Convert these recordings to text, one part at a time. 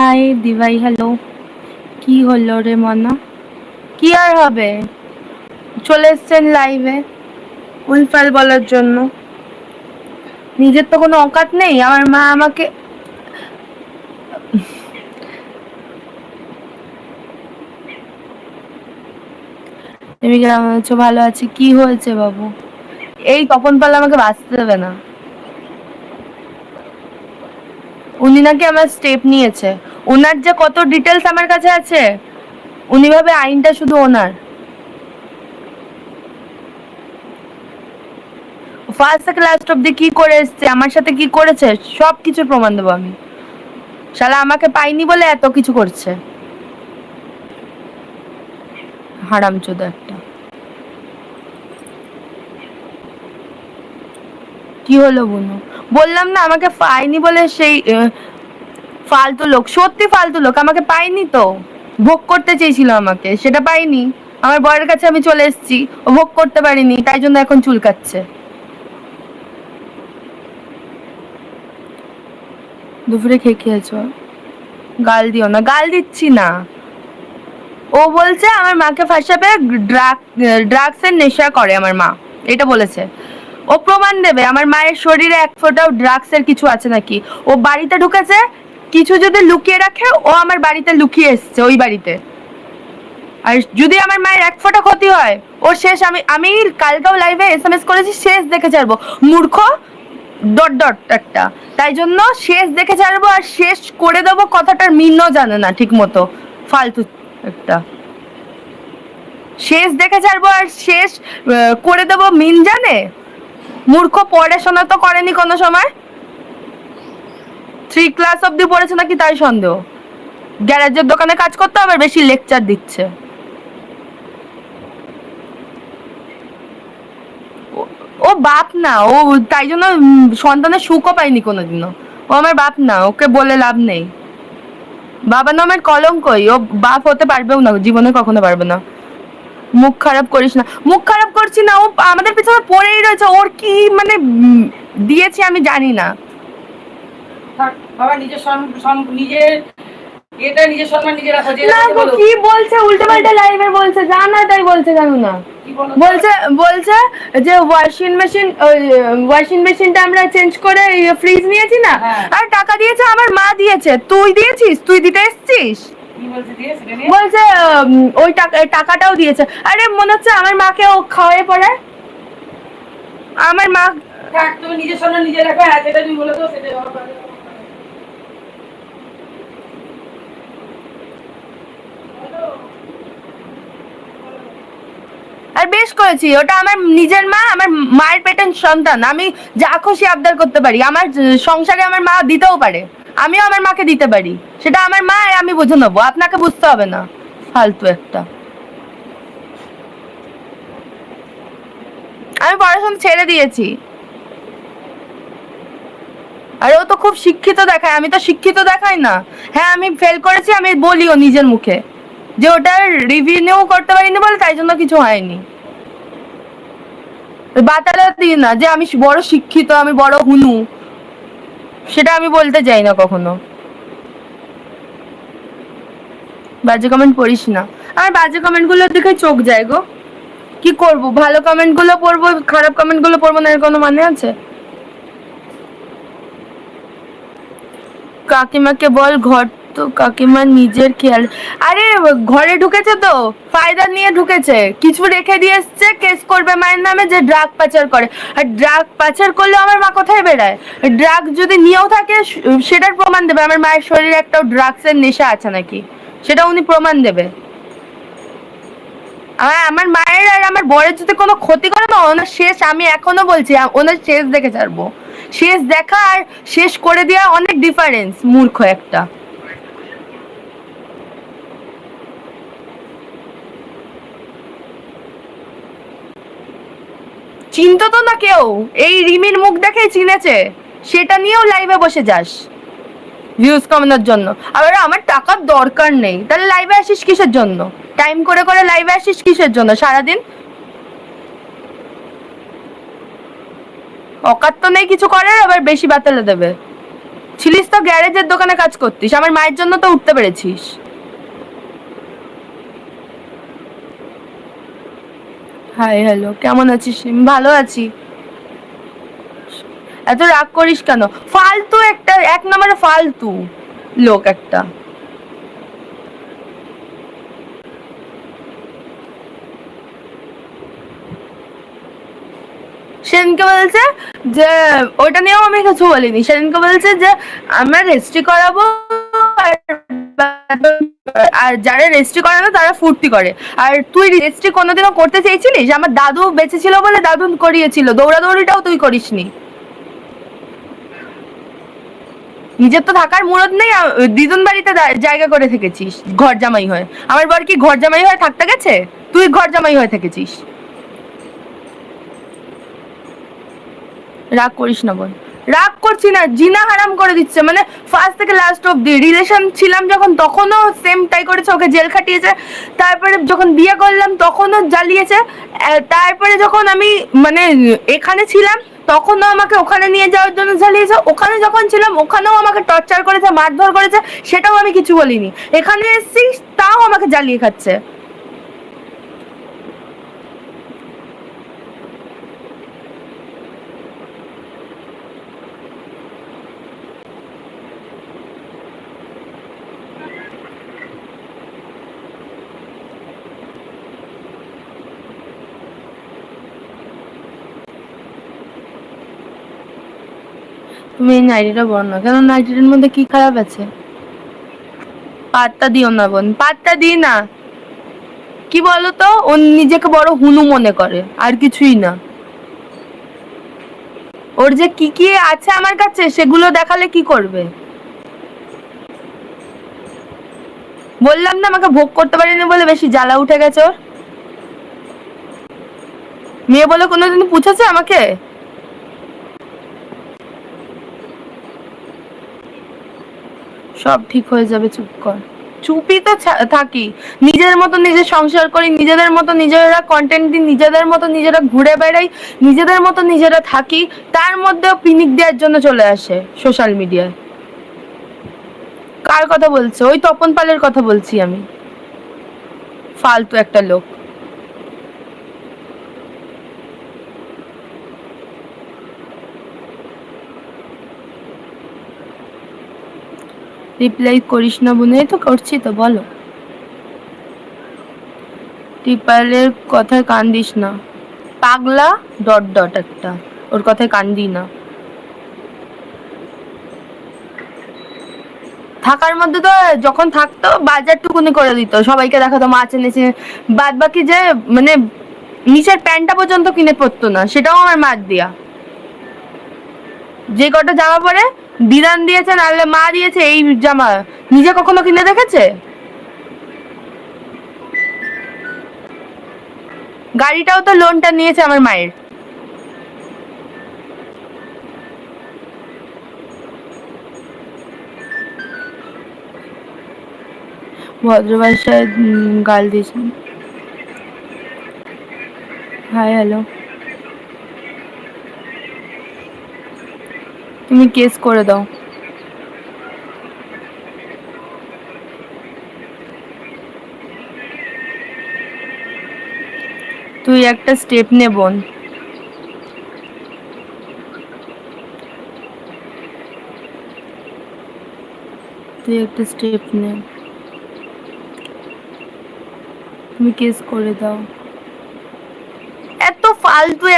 High দিভাই hello কি হলো রে মনা? কি আর হবে? চলে এসছেন লাইভে উলফাল বলার জন্য। নিজের তো কোনো অকাত নেই, আমার মা আমাকে তুমি কেমন আছো? ভালো আছি। কি হয়েছে বাবু? এই তপন পাল আমাকে বাঁচতে দেবে না। উনি নাকি আমার স্টেপ নিয়েছে। ওনার যে কত ডিটেলস আমার কাছে আছে, উনি ভাবে আইনটা শুধু ওনার। ফার্স্ট থেকে লাস্ট অব্দি কি করে এসছে, আমার সাথে কি করেছে সব কিছুর প্রমাণ দেবো আমি। শালা আমাকে পাইনি বলে এত কিছু করছে। হারামচোদা একটা। কি হলো বুনু? বললাম না, আমাকে পাইনি বলে সেই ফালতু লোক, সত্যি ফালতু লোক, আমাকে পাইনি তো। ভোগ করতে চেয়েছিল আমাকে, সেটা পাইনি আমার বরের কাছে আমি চলে এসেছি, ও ভোগ করতে পারিনি, তাই জন্য এখন চুলকাচ্ছে দুপুরে খেয়ে খেয়েছো? গাল দিও না, গাল দিচ্ছি না। ও বলছে, আমার মাকে ফাঁসাবে ড্রাগ ড্রাগসের নেশা করে আমার মা, এটা বলেছে। ও প্রমাণ দেবে, আমার মায়ের শরীরে এক ফোঁটাও ড্রাগসের কিছু আছে নাকি? ও বাড়িতে ঢুকেছে, কিছু যদি লুকিয়ে রাখে, ও আমার বাড়িতে লুকিয়ে এসছে, ওই বাড়িতে। আর যদি আমার মায়ের এক ফোঁটা ক্ষতি হয়, ও শেষ, আমি আমি কালকেও লাইভে এস এম এস করেছি, শেষ দেখে ছাড়বো। মূর্খ, ডট ডট একটা। তাই জন্য শেষ দেখে ছাড়বো আর শেষ করে দেবো কথাটার মিনও জানে না, ঠিক মতো। ফালতু একটা। শেষ দেখে ছাড়বো আর শেষ করে দেবো মিন জানে? মূর্খ পড়াশোনা তো করেনি কোনো সময়? থ্রি ক্লাস অব্দি পড়েছে নাকি তাই সন্দেহ? গ্যারেজের দোকানে কাজ করতে আবার বেশি লেকচার দিচ্ছে। ও- ও বাপ না, ও তাই জন্য সন্তানের সুখও পায়নি কোনোদিনও। ও আমার বাপ না, ওকে বলে লাভ নেই। বাবা নামের কলঙ্কই ও বাপ হতে পারবেও না, জীবনে কখনো পারবে না। মুখ খারাপ করিস না। মুখ খারাপ করছি না ও আমাদের পিছনে পড়েই রয়েছে ওর কি মানে দিয়েছে আমি জানি না। বাবা নিজের সম- সম- নিজের এটা নিজের সম্মান নিজে রাখো না গো কি বলছে উল্টো পাল্টা লাইভে বলছে তাই বলছে জানো না। বলছে বলছে যে ওয়াশিং মেশিন ওয়াশিং মেশিনটা আমরা চেঞ্জ করে ফ্রিজ নিয়েছি না হ্যাঁ। আর টাকা দিয়েছে আমার মা দিয়েছে। তুই দিয়েছিস? তুই দিতে এসছিস? বলছে ওই টাকা টাকাটাও দিয়েছে। আরে মনে হচ্ছে আমার মাকে ও খাওয়াই পড়ে। আমার মা থাক, তুমি নিজের সম্মান নিজে রাখো হ্যাঁ যেটা তুমি বলে দাও সেটা আর বেশ করেছি ওটা আমার নিজের মা আমার মায়ের পেটের সন্তান। আমি যা খুশি আবদার করতে পারি। আমার সংসারে আমার মা দিতেও পারে। আমিও আমার মাকে দিতে পারি। সেটা আমার মা আর আমি বুঝে নেব। আপনাকে বুঝতে হবে না। ফালতু একটা। আমি পড়াশোনা ছেড়ে দিয়েছি। আর ও তো খুব শিক্ষিত দেখায়। আমি তো শিক্ষিত দেখাই না। হ্যাঁ আমি ফেল করেছি, আমি বলিও নিজের মুখে। যে ওটার রিভিনিউ করতে পারিনি বলে, তাই জন্য কিছু হয়নি। বাতালা দিই না যে আমি বড় শিক্ষিত, আমি বড় হুনু। সেটা আমি বলতে চাই না কখনো। বাজে কমেন্ট পড়িস না। আর বাজে কমেন্ট দেখে চোখ যায় গো। কি করব? ভালো কমেন্টগুলো পড়ব, খারাপ কমেন্টগুলো পড়ব না, এর কোনো মানে আছে? কাকিমাকে বল ঘর তো কাকিমা নিজের খেয়াল। আরে, ঘরে ঢুকেছে তো, ফায়দা নিয়ে ঢুকেছে। কিছু রেখে দিয়ে এসছে কেস করবে মায়ের নামে যে ড্রাগ পাচার করে। আর ড্রাগ পাচার করলে আমার মা কোথায় বেড়ায়? ড্রাগ যদি নিয়েও থাকে, সেটার প্রমাণ দেবে। আমার মায়ের শরীরে একটাও ড্রাগসের নেশা আছে নাকি? সেটা উনি প্রমাণ দেবে। আমার মায়ের আর আমার বরের যদি কোনো ক্ষতি করে না ওনার শেষ, আমি এখনও বলছি ওনার শেষ দেখে ছাড়বো। শেষ দেখা আর শেষ করে দেওয়া অনেক ডিফারেন্স মূর্খ একটা। চিনতো তো না কেউ? এই রিমির মুখ দেখেই চিনেছে। সেটা নিয়েও লাইভে বসে যাস। ভিউজ কমানোর জন্য। আবার আমার টাকার দরকার নেই। তাহলে লাইভে আসিস কিসের জন্য? টাইম করে করে লাইভে আসিস কিসের জন্য? সারাদিন? অকাত তো নেই কিছু করার, আবার বেশি বাতালে দেবে। ছিলিস তো গ্যারেজের দোকানে কাজ করতিস। আমার মায়ের জন্য তো উঠতে পেরেছিস। হাই হ্যালো কেমন আছিস ভালো আছি। এত রাগ করিস কেন? ফালতু একটা, এক নম্বরে ফালতু লোক একটা। সেদিনকে বলছে যে ওটা নিয়েও আমি কিছু বলিনি। সেদিনকে বলছে যে, আমরা রেজিস্ট্রি করাবো আর- যারা রেজিস্ট্রি করে না তারা ফুর্তি করে। আর তুই রেজিস্ট্রি কোনোদিনও করতে চেয়েছিলিস? আমার দাদু বেঁচে ছিল বলে দাদু করিয়েছিল। দৌড়াদৌড়িটাও তুই করিসনি। নিজের তো থাকার মুরত নেই দিদুন বাড়িতে জায়গা করে থেকেছিস ঘর জামাই হয়ে। আমার বর কি ঘর জামাই হয়ে থাকতে গেছে? তুই ঘর জামাই হয়ে থেকেছিস। রাগ করিস না বল। রাগ করছি না, জিনা হারাম করে দিচ্ছে। মানে ফার্স্ট থেকে লাস্ট অব্দি রিলেশন ছিলাম যখন, তখনও সেম তাই করেছে, ওকে জেল খাটিয়েছে, তারপরে যখন বিয়ে করলাম, তখনও জ্বালিয়েছে তারপরে যখন আমি মানে এখানে ছিলাম, তখনও আমাকে ওখানে নিয়ে যাওয়ার জন্য জ্বালিয়েছে। ওখানে যখন ছিলাম, ওখানেও আমাকে টর্চার করেছে, মারধর করেছে, সেটাও আমি কিছু বলিনি। এখানে এসেছি তাও আমাকে জ্বালিয়ে খাচ্ছে। তুমি এই নাইটিটা না। কেন নাইটিটার মধ্যে কি খারাপ আছে? পাত্তা দিও না বোন, পাত্তা দিই না। কি বলতো? ও নিজেকে বড় হুনু মনে করে, আর কিছুই না। ওর যে কি কি আছে আমার কাছে, সেগুলো দেখালে কি করবে? বললাম না আমাকে ভোগ করতে পারিনি বলে বেশি জ্বালা উঠে গেছে ওর। মেয়ে বলে কোনোদিন পুছেছে আমাকে? সব ঠিক হয়ে যাবে, চুপ কর। চুপই তো থাকি। নিজের মতো নিজে সংসার করি, নিজেদের মতো নিজেরা কন্টেন্ট দিই, নিজেদের মতো নিজেরা ঘুরে বেড়াই, নিজেদের মতো নিজেরা থাকি, তার মধ্যেও পিনিক দেওয়ার জন্য চলে আসে সোশ্যাল মিডিয়ায় কার কথা বলছো? ওই তপন পালের কথা বলছি আমি। ফালতু একটা লোক। রিপ্লাই করিস না বোন, এই তো করছি তো, বলো। টিপালের কথায় কান দিস না। পাগলা ডট ডট একটা, ওর কথায় কান দি না। থাকার মধ্যে তো যখন থাকতো বাজারটুকুনি করে দিত, সবাইকে দেখাতো, মাছ এনেছে। বাদ বাকি যে মানে নিচের প্যান্টটা পর্যন্ত কিনে পরতো না, সেটাও আমার মার দিয়া। যে কটা জামা পরে বিধান দিয়েছে নাহলে মা দিয়েছে, এই জামা। নিজে কখনো কিনে দেখেছে? গাড়িটাও তো লোনটা নিয়েছে আমার মায়ের। ভদ্র ভাষায় গাল দিয়েছেন। হাই হ্যালো তুমি কেস করে দাও। তুই একটা স্টেপ নে বোন। তুই একটা স্টেপ নে। তুমি কেস করে দাও।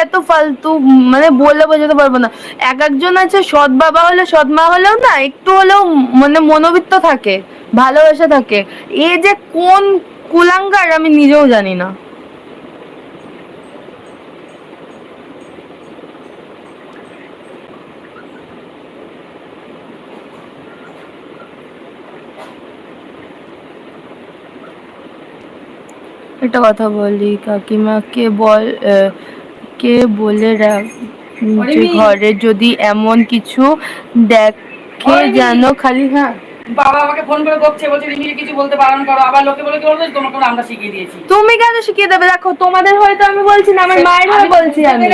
এত ফালতু মানে বলে বোঝাতে পারব না। এক একজন আছে, সৎ বাবা হলে সৎ মা হলেও না, একটু হলেও মানে মনোবৃত্ত থাকে, ভালোবাসা থাকে। এ যে কোন কুলাঙ্গার আমি নিজেও জানি না। একটা কথা বলি, কাকিমাকে বল কে বলে রাখ ঘরে যদি এমন কিছু দেখে। যেন খালি হ্যাঁ বাবা আমাকে ফোন করে বকছে বলছে রিমিকে কিছু বলতে বারণ করো। আবার লোকে বলে কি বলতো তোমাকে আমরা শিখিয়ে দিয়েছি। তুমি কেন শিখিয়ে দেবে? দেখো তোমাদের হয়ে তো আমি বলছি না আমার মায়ের হয়ে বলছি আমি।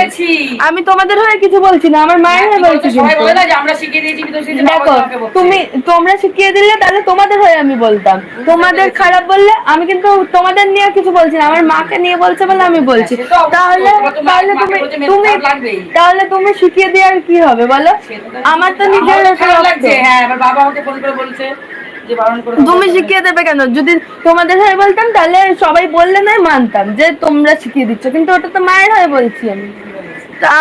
আমি তোমাদের হয়ে কিছু বলছি না আমার মায়ের হয়ে হ্যাঁ, বলছি সবাই বলে না যে আমরা শিখিয়ে দিয়েছি কিন্তু দেখো তুমি তোমরা শিখিয়ে দিলে তাহলে তোমাদের হয়ে আমি বলতাম। তোমাদের খারাপ বললে আমি কিন্তু তোমাদের নিয়ে কিছু বলছি না আমার মাকে নিয়ে বলছে বলে আমি বলছি। তো অবশ্যই, তাহলে তাহলে তুমি তুমি তাহলে তুমি শিখিয়ে দিয়ে আর কি হবে বলো? আমার তো নিজের। লাগছে। হ্যাঁ বাবা আমাকে ফোন করে বলছে যে বারণ করে তুমি শিখিয়ে দেবে কেন? যদি তোমাদের হয়ে বলতাম তাহলে সবাই বললে না মানতাম যে তোমরা শিখিয়ে দিচ্ছ। কিন্তু ওটা তো মায়ের হয়ে বলছি আমি। তা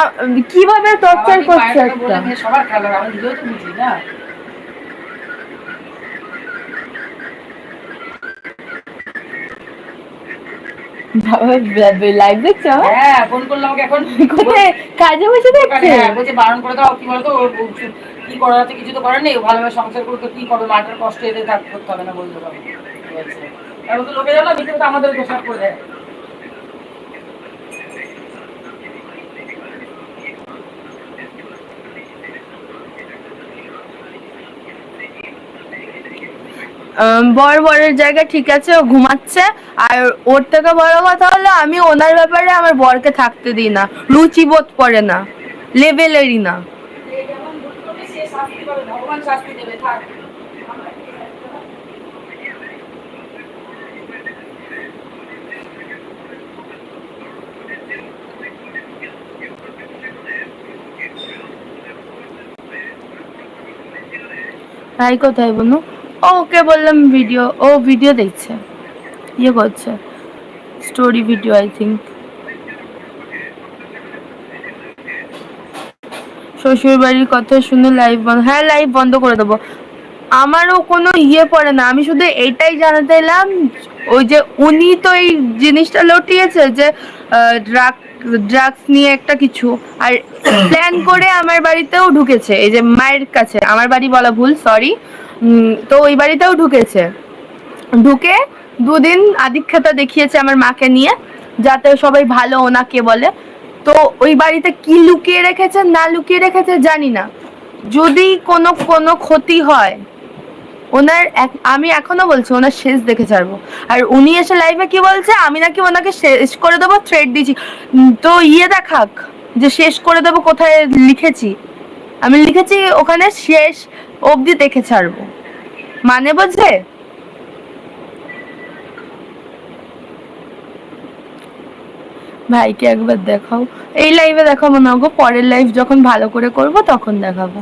কীভাবে টর্চার করছ একটা? সবার খেলা আমি নিজেও তো বুঝি না। লাইভ দেখছ? হ্যাঁ ফোন এখন। কোথায়? কাজে বসে দেখছে? হ্যাঁ বলছে বারণ করে দাও কি বলতো? ওর বউ কি কিছু তো করার নেই, ভালোভাবে সংসার করতে কি করবে? কষ্ট এদের করতে হবে না বলতে পারব তো লোকে জানো আমাদের করে দেয়। বর বরের জায়গা ঠিক আছে, ও ঘুমাচ্ছে। আর ওর থেকে বড় কথা হলো, আমি ওনার ব্যাপারে আমার বরকে থাকতে দিই না। রুচি বোধ করে না, লেভেলেরই না যে যেমন ভুল করবে সে শাস্তি পাবে ভগবান শাস্তি দেবে, থাক। কোথায় বনু ও, ওকে বললাম ভিডিও ও ভিডিও দেখছে। ইয়ে করছে। স্টোরি ভিডিও আই থিঙ্ক শ্বশুর বাড়ির কথা শুনে লাইভ বন্ধ হ্যাঁ লাইভ বন্ধ করে দেবো। আমারও কোনো ইয়ে পড়ে না। আমি শুধু এটাই জানাতে এলাম, ওই যে উনি তো এই জিনিসটা লটিয়েছে যে ড্রাগ ড্রাগস নিয়ে একটা কিছু। আর প্ল্যান করে আমার বাড়িতেও ঢুকেছে। এই যে মায়ের কাছে। আমার বাড়ি বলা ভুল সরি তো ওই বাড়িতেও ঢুকেছে। ঢুকে দুদিন আদিক্ষেতা দেখিয়েছে আমার মাকে নিয়ে, যাতে সবাই ভালো ওনাকে বলে। তো ওই বাড়িতে কি লুকিয়ে রেখেছে না লুকিয়ে রেখেছে জানি না। যদি কোনো কোনো ক্ষতি হয়, ওনার আমি এখনও বলছি, ওনার শেষ দেখে ছাড়বো। আর উনি এসে লাইভে কি বলছে, আমি নাকি ওনাকে শেষ করে দেবো থ্রেড দিয়েছি। তো ইয়ে দেখাক, যে শেষ করে দেবো কোথায় লিখেছি। আমি লিখেছি ওখানে শেষ অবধি দেখে ছাড়বো। মানে বোঝে ভাইকে একবার দেখাও। এই লাইভে দেখাবো না গো, পরের লাইভ যখন ভালো করে করব তখন দেখাবো।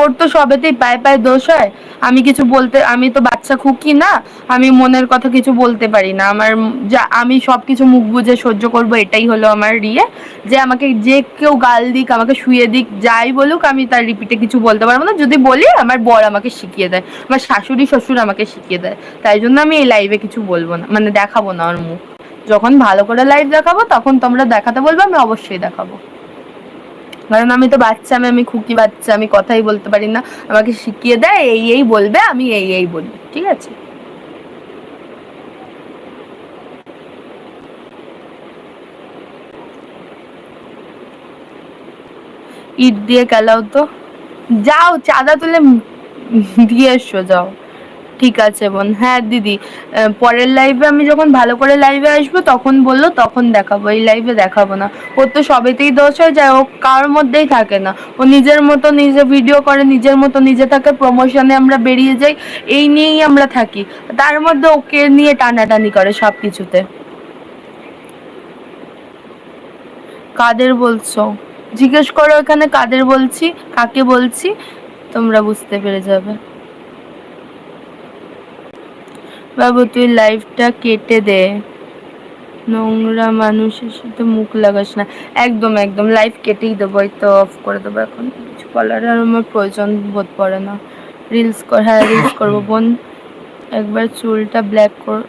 ওর তো সবেতেই পায়ে পায়ে দোষ হয়। আমি কিছু বলতে, আমি তো বাচ্চা খুকি না, আমি মনের কথা কিছু বলতে পারি না। আমার যা, আমি সব কিছু মুখ বুঝে সহ্য করব, এটাই হলো আমার ইয়ে যে আমাকে যে কেউ গাল দিক, আমাকে শুয়ে দিক, যাই বলুক, আমি তার রিপিটে কিছু বলতে পারব না। যদি বলি, আমার বর আমাকে শিখিয়ে দেয়। আমার শাশুড়ি, শ্বশুর আমাকে শিখিয়ে দেয়। তাই জন্য আমি এই লাইভে কিছু বলব না মানে দেখাবো না ওর মুখ। যখন ভালো করে লাইভ দেখাবো, তখন তোমরা দেখাতে বলবে আমি অবশ্যই দেখাবো। কারণ আমি তো বাচ্চা, আমি আমি খুকি বাচ্চা, আমি কথাই বলতে পারি না। আমাকে শিখিয়ে দেয়, এই এই বলবে, আমি এই এই বলি ঠিক আছে? ইট দিয়ে কেলাও তো। যাও, চাঁদা তুলে দিয়ে এসো, যাও। ঠিক আছে বোন। হ্যাঁ দিদি পরের লাইভে আমি যখন ভালো করে লাইভে আসব, তখন বলল, তখন দেখাবো। এই লাইভে দেখাবো না। ওর তো সবেতেই দোষ হয়ে যায়, ও কারোর মধ্যেই থাকে না। ও নিজের মতো নিজে ভিডিও করে, নিজের মতো নিজে থাকে প্রমোশনে আমরা বেরিয়ে যাই, এই নিয়েই আমরা থাকি। তার মধ্যে ওকে নিয়ে টানাটানি করে সব কিছুতে কাদের বলছো? জিজ্ঞেস করো এখানে, কাদের বলছি? কাকে বলছি? তোমরা বুঝতে পেরে যাবে। বাবু, তুই লাইফটা কেটে দে। নোংরা মানুষের সাথে মুখ লাগাস না। একদম একদম, লাইফ কেটেই দেবো, এই তো অফ করে দেবো এখন। কিছু কলার আর আমার প্রয়োজন বোধ পড়ে না। রিলস কর হ্যাঁ রিলস করব, বোন। একবার চুলটা ব্ল্যাক কর।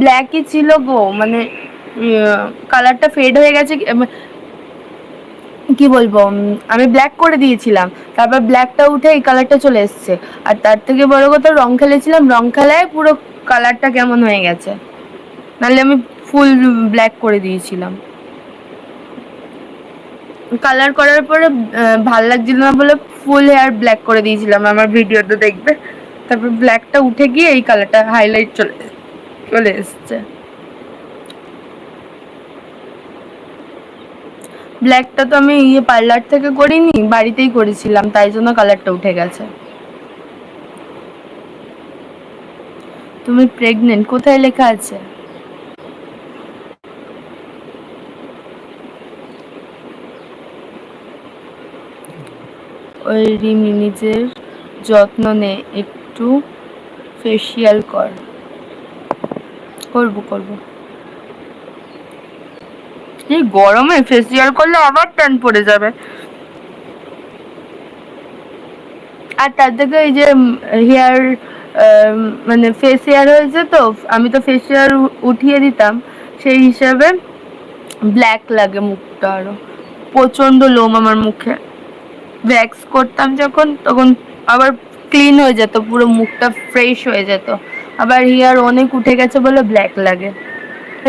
ব্ল্যাকই ছিল গো মানে কালারটা ফেড হয়ে গেছে কি বলব আমি ব্ল্যাক করে দিয়েছিলাম। তারপর ব্ল্যাকটা উঠে এই কালারটা চলে এসছে। আর তার থেকে বড় কথা, রং খেলেছিলাম, রং খেলায় পুরো কালারটা কেমন হয়ে গেছে? নাহলে আমি ফুল ব্ল্যাক করে দিয়েছিলাম। কালার করার পরে ভালো লাগছিল না বলে ফুল হেয়ার ব্ল্যাক করে দিয়েছিলাম। আমার ভিডিওতে দেখবে। তারপর ব্ল্যাকটা উঠে গিয়ে এই কালারটা হাইলাইট চলে চলে এসছে। ব্ল্যাকটা তো আমি ইয়ে পার্লার থেকে করিনি, বাড়িতেই করেছিলাম, তাই জন্য কালারটা উঠে গেছে। তুমি প্রেগনেন্ট কোথায় লেখা আছে? ওই রিমি নিজের যত্ন নে, একটু ফেসিয়াল কর। করব করব। এই গরমে ফেসিয়াল করলে আবার ট্যান পড়ে যাবে। আর তার থেকে এই যে হেয়ার মানে ফেস হেয়ার হয়েছে তো, আমি তো ফেস হেয়ার উঠিয়ে দিতাম, সেই হিসাবে ব্ল্যাক লাগে মুখটা আরও। প্রচণ্ড লোম আমার মুখে। ভ্যাক্স করতাম যখন, তখন আবার ক্লিন হয়ে যেত, পুরো মুখটা ফ্রেশ হয়ে যেত। আবার হেয়ার অনেক উঠে গেছে বলে ব্ল্যাক লাগে।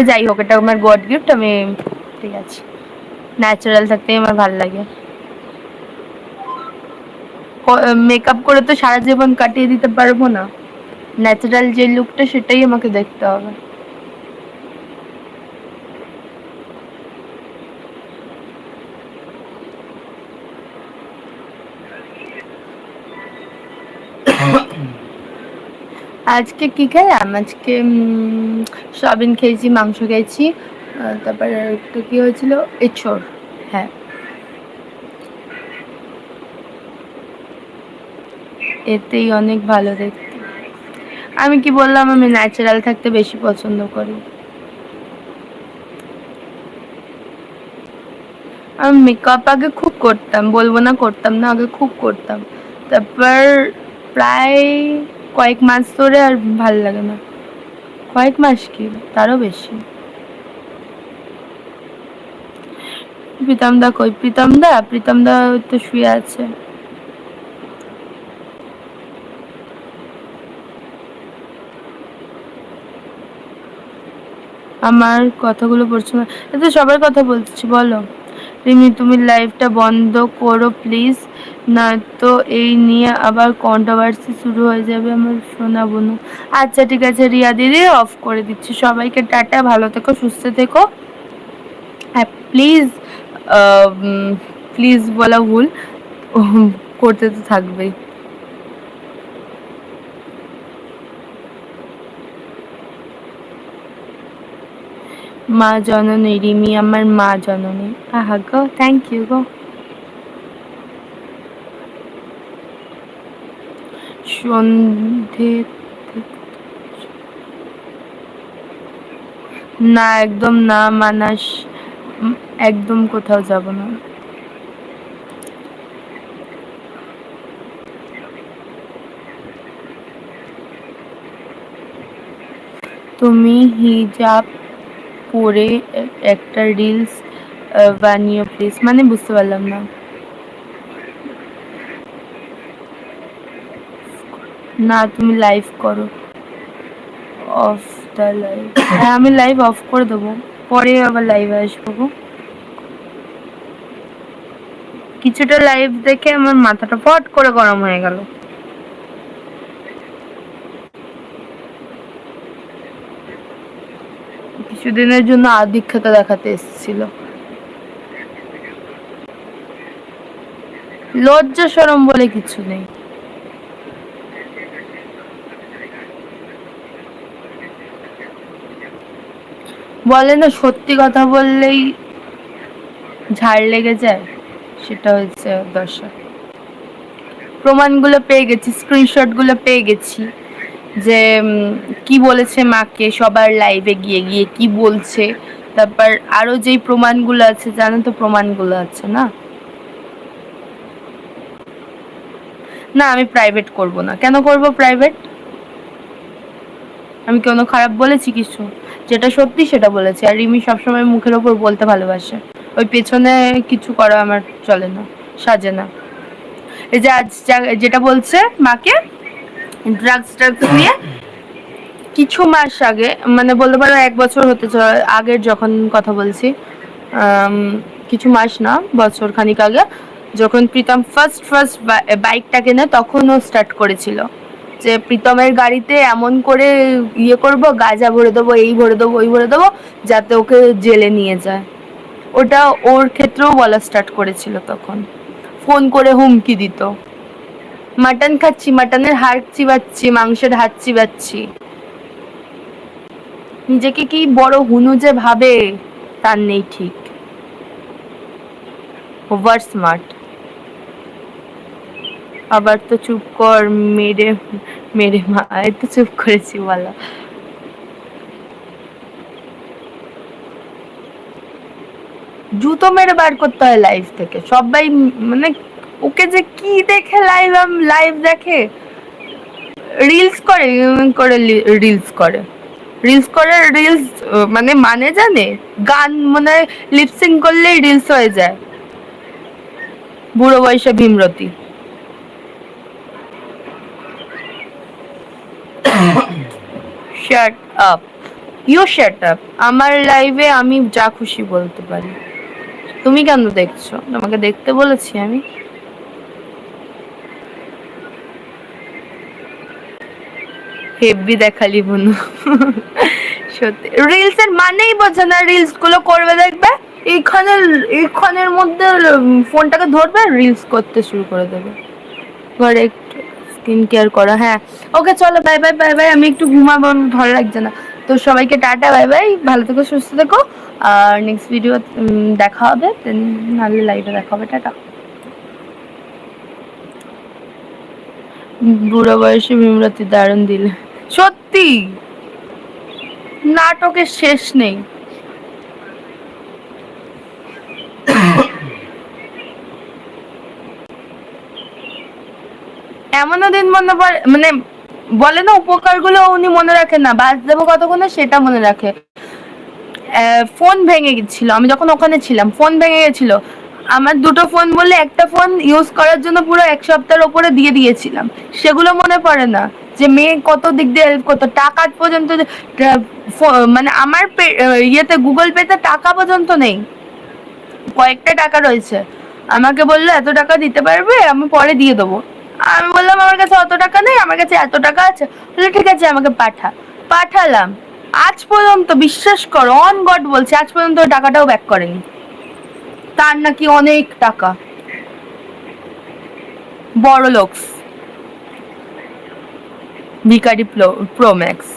যাই হোক, এটা আমার গড গিফট আমি ঠিক আছে। ন্যাচারাল থাকতেই আমার ভালো লাগে। মেকআপ করে তো সারা জীবন কাটিয়ে দিতে পারব না। ন্যাচারাল যে লুকটা সেটাই আমাকে দেখতে হবে। আজকে কি খেলাম? আজকে উম, সয়াবিন খেয়েছি মাংস খেয়েছি। তারপরে একটা কি হয়েছিল? এঁচড়। হ্যাঁ। এতেই অনেক ভালো দেখতে। আমি কি বললাম, আমি ন্যাচারাল থাকতে বেশি পছন্দ করি। আমি মেকআপ আগে খুব করতাম, বলব না করতাম না, আগে খুব করতাম। তারপর প্রায় কয়েক মাস ধরে আর ভালো লাগে না। কয়েক মাস কি? তারও বেশি। প্রীতম দা কই? প্রীতম দা? প্রীতম দা তো শুয়ে আছে। আমার কথাগুলো পড়ছো না। এ তো সবার কথা বলছি, বলো। রিমি, তুমি লাইভটা বন্ধ করো, প্লিজ। না তো এই নিয়ে আবার কন্ট্রোভার্সি শুরু হয়ে যাবে আমার শোনা বোনু আচ্ছা ঠিক আছে, রিয়া দিদি অফ করে দিচ্ছি। সবাইকে টাটা, ভালো থেকো, সুস্থ থেকো। হ্যাঁ প্লিজ প্লিজ বলা ভুল, করতে তো থাকবেই। মা জননী, রিমি আমার মা জননী। আহা গো থ্যাংক ইউ গো। সন্ধে না, একদম না, মানাস একদম কোথাও যাব না। তুমি হিজাব এ- একটা রিলস বানিও প্লিজ মানে বুঝতে পারলাম না। না, তুমি লাইভ করো। অফ দ্য লাইভ হ্যাঁ আমি লাইভ অফ করে দেবো। পরে আবার লাইভে আসব। কিছুটা লাইভ দেখে আমার মাথাটা ফট করে গরম হয়ে গেল। কিছুদিনের জন্য আধিক্ষতা দেখাতে এসেছিল। লজ্জা সরম বলে কিছু নেই। বলে না, সত্যি কথা বললেই ঝাড় লেগে যায়, সেটা হচ্ছে দশা। প্রমাণগুলো পেয়ে গেছি স্ক্রিনশটগুলো পেয়ে গেছি। যে কি বলেছে মাকে, সবার লাইভে গিয়ে গিয়ে কি বলছে? তারপর আরও যেই প্রমাণগুলো আছে, জানো তো প্রমাণগুলো আছে না? না, আমি প্রাইভেট করব না। কেন করব প্রাইভেট আমি কোনো খারাপ বলেছি কিছু? যেটা সত্যি সেটা বলেছি। আর রিমি সবসময় মুখের ওপর বলতে ভালোবাসে। ওই পেছনে কিছু করা আমার চলে না, সাজে না। এই যে আজ যেটা বলছে মাকে ড্রাগস ড্রাগস নিয়ে কিছু মাস আগে মানে বলতে পারো এক বছর হতে আগের যখন কথা বলছি কিছু মাস না, বছর খানিক আগে, যখন প্রীতম ফার্স্ট ফার্স্ট বাইকটা কেনে তখন ও স্টার্ট করেছিল। যে প্রীতমের গাড়িতে এমন করে ইয়ে করব, গাঁজা ভরে দেবো, এই ভরে দেবো, ওই ভরে দেবো, যাতে ওকে জেলে নিয়ে যায়। ওটা ওর ক্ষেত্রেও বলা স্টার্ট করেছিল তখন। ফোন করে হুমকি দিত। মাটন খাচ্ছি, মাটনের হাড় চিবাচ্ছি, মাংসের হাত চিবাচ্ছি। নিজেকে কি বড় হুনু যে ভাবে, তার নেই ঠিক। Over smart. আবার তো চুপ কর, মেরে মেরে মা তো চুপ করেছি বলো জুতো মেরে বার করতে হয় লাইভ থেকে। সবাই মানে ওকে যে কি দেখে লাইভ লাইভ দেখে? রিলস করে করে রিলস করে। রিলস করে রিলস মানে মানে জানে? গান মানে লিপসিং করলেই রিলস হয়ে যায়। বুড়ো বয়সে ভীমরতি। Shut up you shut up আমার লাইভে আমি যা খুশি বলতে পারি। তুমি কেন দেখছ? তোমাকে দেখতে বলেছি আমি। হেভি দেখালি বনু। সত্যি। রিলস এর মানেই বোঝে না রিলসগুলো করবে দেখবে। এইখানে এইখানের মধ্যে ফোনটাকে ধরবে রিলস করতে শুরু করে দেবে। ঘরে একটু স্কিন কেয়ার করা হ্যাঁ। ওকে, চলো বাই বাই বাই বাই আমি একটু ঘুমাবো ভালো লাগছে না। তো সবাইকে টাটা বাই বাই ভালো থেকো, সুস্থ থেকো। আর নেক্সট ভিডিও দেখা হবে। দেন নাহলে লাইভে দেখা হবে। টাটা। বুড়ো বয়সে ভীমরতি দারুণ দিল। সত্যি? নাটকের শেষ নেই। এমনও দিন মনে পড়ে মানে বলে না উপকারগুলো উনি মনে রাখেন না, বাস দেবো কতক্ষণে সেটা মনে রাখে। ফোন ভেঙে গেছিল, আমি যখন ওখানে ছিলাম, ফোন ভেঙে গেছিল। আমার দুটো ফোন বলে একটা ফোন ইউজ করার জন্য পুরো এক সপ্তাহের ওপরে দিয়ে দিয়েছিলাম। সেগুলো মনে পড়ে না। যে মেয়ে কত দিক দিয়ে হেল্প করতো? টাকা পর্যন্ত মানে আমার ইয়েতে গুগল পেতে টাকা পর্যন্ত নেই। কয়েকটা টাকা রয়েছে। আমাকে বলল, এত টাকা দিতে পারবে? আমি পরে দিয়ে দেবো। আমি বললাম, আমার কাছে অত টাকা নেই, আমার কাছে এত টাকা আছে। বলল, ঠিক আছে, আমাকে পাঠা। পাঠালাম। আজ পর্যন্ত, বিশ্বাস করো অন গড বলছে, আজ পর্যন্ত টাকাটাও ব্যাক করেনি। তার নাকি অনেক টাকা। বড় লোকস ভিকারি প্রো ম্যাক্স